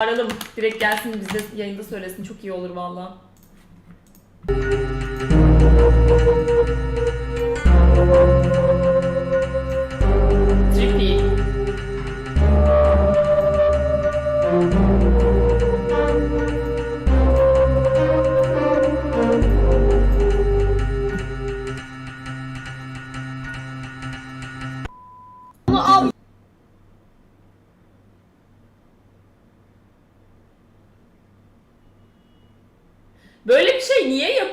Aralım. Direkt gelsin bizde yayında söylesin. Çok iyi olur valla.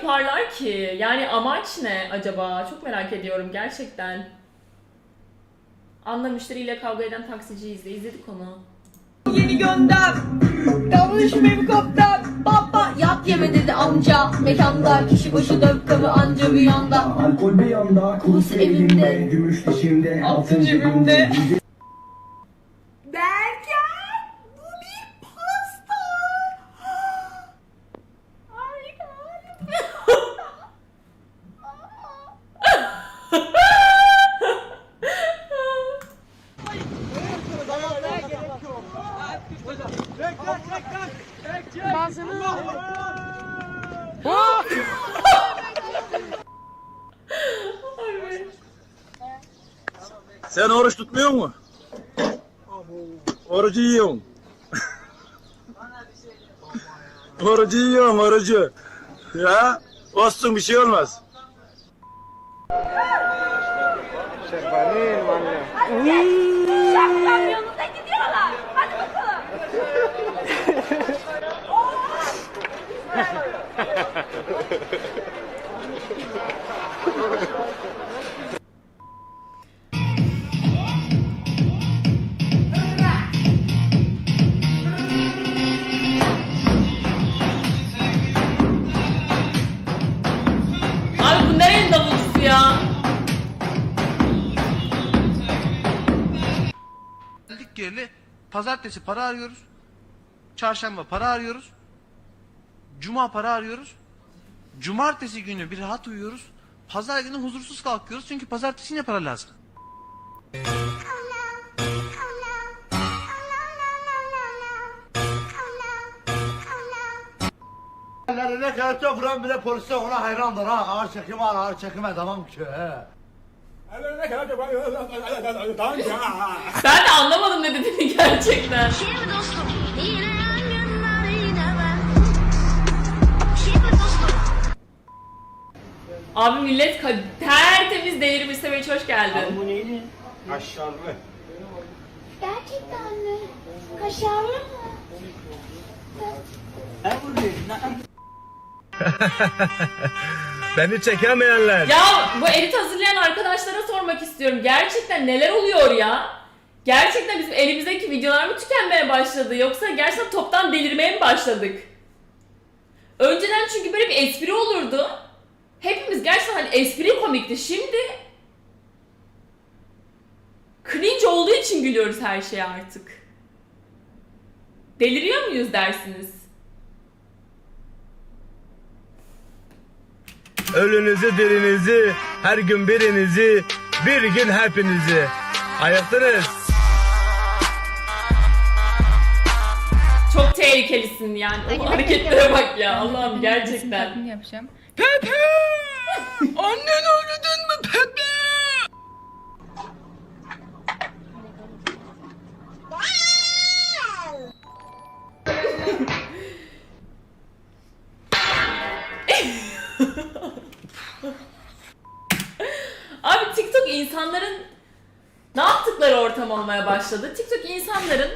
Yaparlar ki? Yani amaç ne acaba? Çok merak ediyorum gerçekten. Anla müşteriyle kavga eden taksici izle. İzledik onu. Yeni gönder. Mıyım kaptan? Baba yat yeme dedi amca. Mekanda kişi başı dört tabi anca bir yanda. Alkol bir yanda, kulus elimde, gümüş dişimde, altın cebimde. Sen oruç tutmuyor mu? Orucu yiyorsun. orucu yiyorsun orucu. Ya olsun bir şey olmaz. Yolunda Yerli. Pazartesi para arıyoruz. Çarşamba para arıyoruz. Cuma para arıyoruz. Cumartesi günü bir rahat uyuyoruz. Pazar günü huzursuz kalkıyoruz çünkü pazartesi yine para lazım. Ellerine kelepçe vuran bile polise ona hayrandır ha. Ağır çekim var, ağır çekime devam ki. he. Ben de anlamadım ne dediğini gerçekten. Şimdi dostum yine yangınlar yine ben. Şimdi dostum. Abi millet ka- tertemiz delirmiş Sevinç hoş geldin. Gerçekten mi? Kaşarlı mı? Beni çekemeyenler. Ya bu edit hazırlayan arkadaşlara sormak istiyorum. Gerçekten neler oluyor ya? Gerçekten bizim elimizdeki videolar mı tükenmeye başladı yoksa gerçekten toptan delirmeye mi başladık? Önceden çünkü böyle bir espri olurdu. Hepimiz gerçekten hani espri komikti. Şimdi cringe olduğu için gülüyoruz her şeye artık. Deliriyor muyuz dersiniz? Ölünüzü dirinizi, her gün birinizi, bir gün hepinizi. Ayıktınız. Çok tehlikelisin yani. O hareketlere bak ya. Allah'ım gerçekten. yapacağım. Annen öldün mü Pepe? İnsanların ne yaptıkları ortam olmaya başladı. TikTok insanların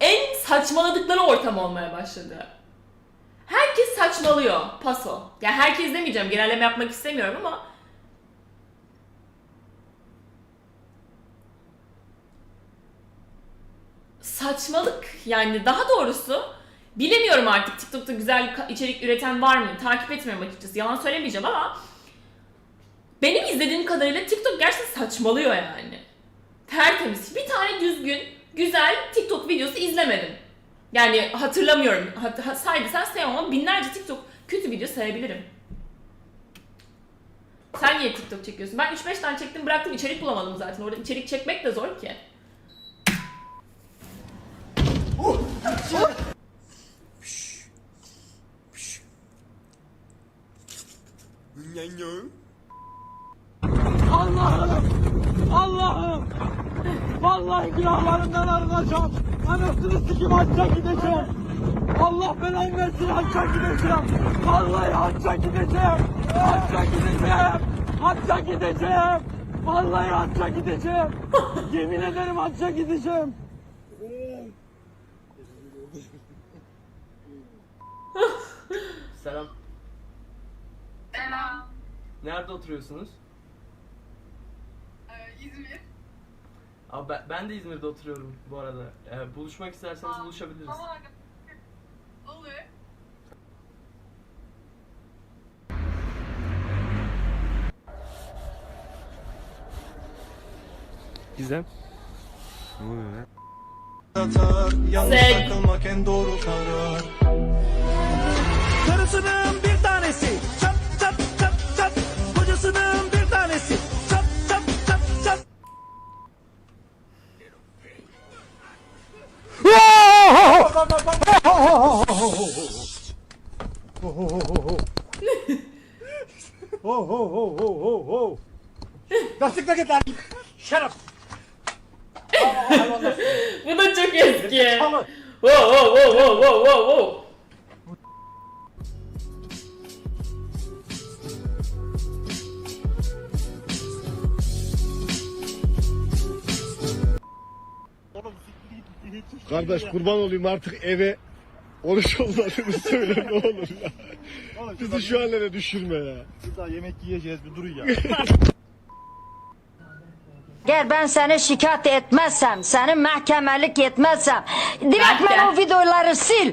en saçmaladıkları ortam olmaya başladı. Herkes saçmalıyor. Paso. Ya herkes demeyeceğim. Genelleme yapmak istemiyorum ama saçmalık yani daha doğrusu bilemiyorum artık TikTok'ta güzel içerik üreten var mı? Takip etmiyorum açıkçası. Yalan söylemeyeceğim ama benim izlediğim kadarıyla TikTok gerçekten saçmalıyor yani. Tertemiz. Bir tane düzgün, güzel TikTok videosu izlemedim. Yani hatırlamıyorum. Hatta saydı sen sayamam ama binlerce TikTok kötü video sayabilirim. Sen niye TikTok çekiyorsun? Ben 3-5 tane çektim bıraktım içerik bulamadım zaten. Orada içerik çekmek de zor ki. Nyanyo. Allah'ım! Allah'ım! Vallahi günahlarımdan arınacağım. Anasını sikim hacca gideceğim. Allah belanı versin hacca gideceğim. Vallahi hacca gideceğim. Hacca gideceğim. Hacca gideceğim. Vallahi hacca gideceğim. Yemin ederim hacca gideceğim. Selam. Selam. Nerede oturuyorsunuz? İzmir. Abi ben, ben de İzmir'de oturuyorum bu arada. Ee, buluşmak isterseniz buluşabiliriz. Tamam. Olur. Gizem. Sek. Karısının bir tanesi çat çat çat çat Kocasının bir Nasıl git lan? Şarap. Bu da çok eski. Wow wow wow wow wow wow wow. Kardeş kurban olayım artık eve oruç olmadığını söyle ne olur ya. Bizi şu hallere düşürme ya. Eğer ben seni şikayet etmezsem, seni mahkemelik etmezsem, direkt ben o videoları sil.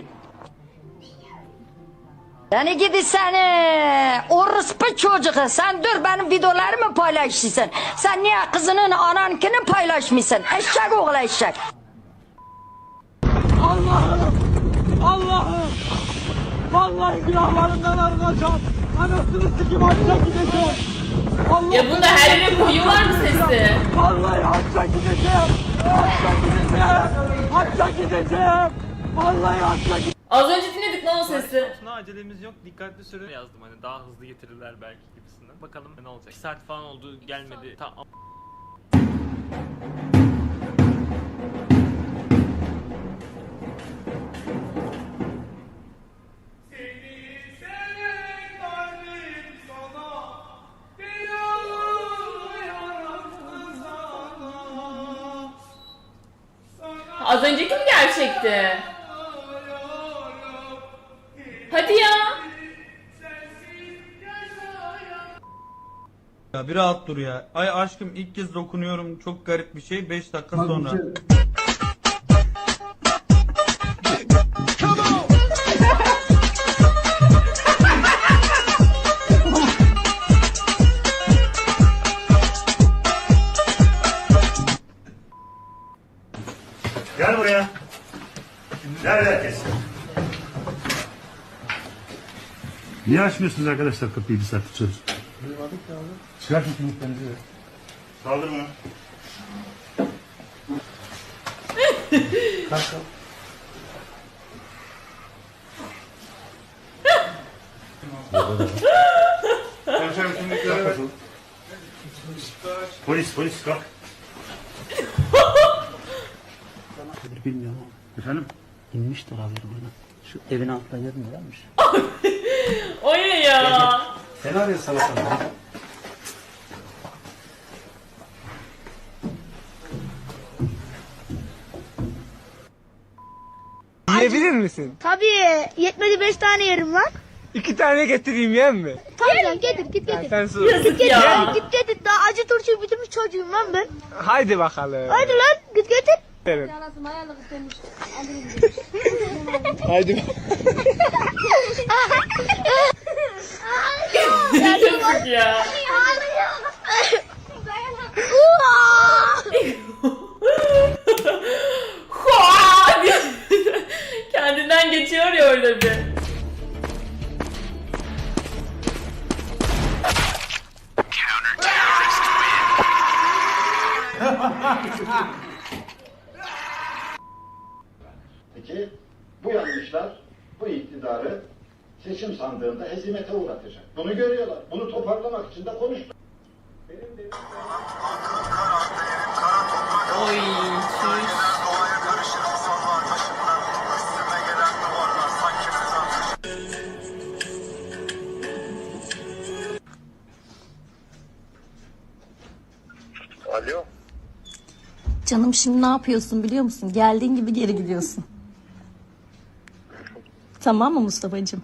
Yani gidi seni orospu çocuğu sen dur benim videolarımı paylaşırsın. Sen niye kızının anankini paylaşmışsın? Eşek oğlu eşek. Allah'ım! Allah'ım! Vallahi günahlarımdan arınacağım. Anasını sikim hacca gideceğim. Allah Ya bunda her yere koyuyorlar mı sesi? Vallahi hacca gideceğim. Hacca gideceğim. Hacca gideceğim. Vallahi hacca gideceğim. Az önce dinledik lan o sesi. Aslında acelemiz yok. Dikkatli sürün yazdım hani daha hızlı getirirler belki gibisinden. Bakalım ne olacak. 2 saat falan oldu gelmedi. Ta Az önceki mi gerçekti? Hadi ya. Ya bir rahat dur ya. Ay aşkım ilk kez dokunuyorum. Çok garip bir şey. 5 dakika sonra. Niye açmıyorsunuz arkadaşlar kapıyı bir saat tutuyoruz? Duymadık ya abi. Çıkartın kimliklerinizi. Kaldırma. Kalk kalk. Komiserim kimlikleri ver. Polis polis kalk. Bilmiyorum. Efendim? İnmiştir haberi bana. Şu evin altında yerim gelmiş. O ne ya? Sen arıyor sana sana. Yiyebilir misin? Tabii. Yetmedi 5 tane yerim var. İki tane getireyim yem mi? Tabii lan getir git getir. Sen sor. Yazık ya. Git getir daha acı turşuyu bitirmiş çocuğum lan ben. Haydi bakalım. Hadi lan git getir. Verin. Anasım ayarlı kız Haydi. Yazık ya. Kendinden geçiyor ya orada bir. Bu iktidarı seçim sandığında hezimete uğratacak. Bunu görüyorlar. Bunu toparlamak için de konuş. Oy çüş. Alo. Canım şimdi ne yapıyorsun biliyor musun? Geldiğin gibi geri gidiyorsun. Tamam mı Mustafa'cığım?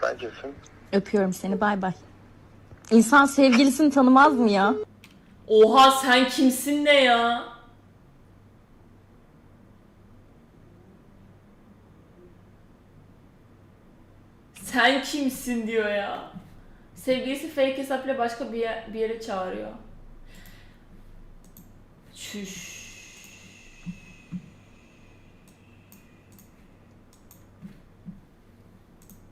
Sen kimsin? Öpüyorum seni bay bay. İnsan sevgilisini tanımaz mı ya? Oha sen kimsin ne ya? Sen kimsin diyor ya. Sevgilisi fake hesapla başka bir, yer- bir yere çağırıyor. Çüş.